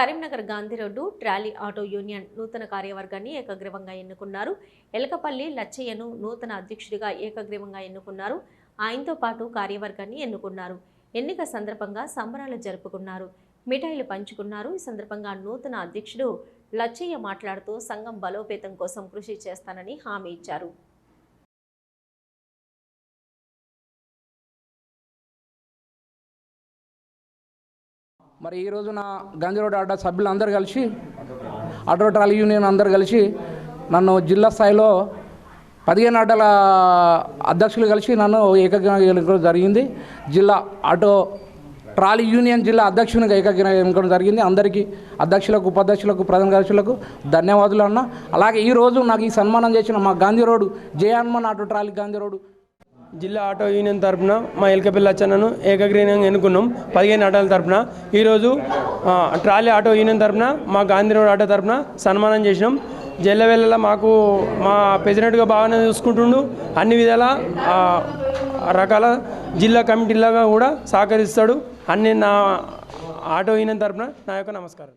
Karimnagar Gandhi road trolley auto union నూతన కార్యవర్గాన్ని ఏకగ్రీవంగా ఎన్నుకున్నారు. ఎలకపల్లి లచ్చయ్యను నూతన అధ్యక్షుడిగా ఏకగ్రీవంగా ఎన్నుకున్నారు. ఆయనతో పాటు కార్యవర్గాన్ని ఎన్నుకున్నారు. ఎన్నిక సందర్భంగా సంబరాలు జరుపుకున్నారు. మిఠాయిలు పంచుకున్నారు. ఈ సందర్భంగా నూతన అధ్యక్షుడు లచ్చయ్య మాట్లాడుతూ సంఘం బలోపేతం కోసం కృషి చేస్తానని హామీ ఇచ్చారు. మరి ఈ రోజున గాంధీ రోడ్ ఆటో సభ్యులు అందరూ కలిసి ఆటో ట్రాలీ యూనియన్ అందరు కలిసి నన్ను జిల్లా స్థాయిలో పదిహేను అడ్డల అధ్యక్షులు కలిసి నన్ను ఏకగ్రహం జరిగింది. జిల్లా ఆటో ట్రాలీ యూనియన్ జిల్లా అధ్యక్షునిగా ఏకగ్రహం ఎన్నుకోవడం జరిగింది. అందరికీ అధ్యక్షులకు ఉపాధ్యక్షులకు ప్రధాన కార్యదర్శులకు ధన్యవాదాలు అన్న. అలాగే ఈరోజు నాకు ఈ సన్మానం చేసిన మా గాంధీ రోడ్ జయాన్మన్ ఆటో ట్రాలీ గాంధీ రోడ్ జిల్లా ఆటో యూనియన్ తరపున మా ఎల్కపల్లి అచ్చన్నను ఏకగ్రీనంగా ఎన్నుకున్నాం. పదిహేను ఆటోల తరపున. ఈరోజు ట్రాలీ ఆటో యూనియన్ తరపున మా గాంధీ రోడ్ ఆటో తరపున సన్మానం చేసినాం. జల్లవెల్లలా మాకు మా ప్రెసిడెంట్గా బాగానే చూసుకుంటుండు. అన్ని విధాల రకాల జిల్లా కమిటీలాగా కూడా సహకరిస్తాడు. అన్ని నా ఆటో యూనియన్ తరపున నా యొక్క నమస్కారం.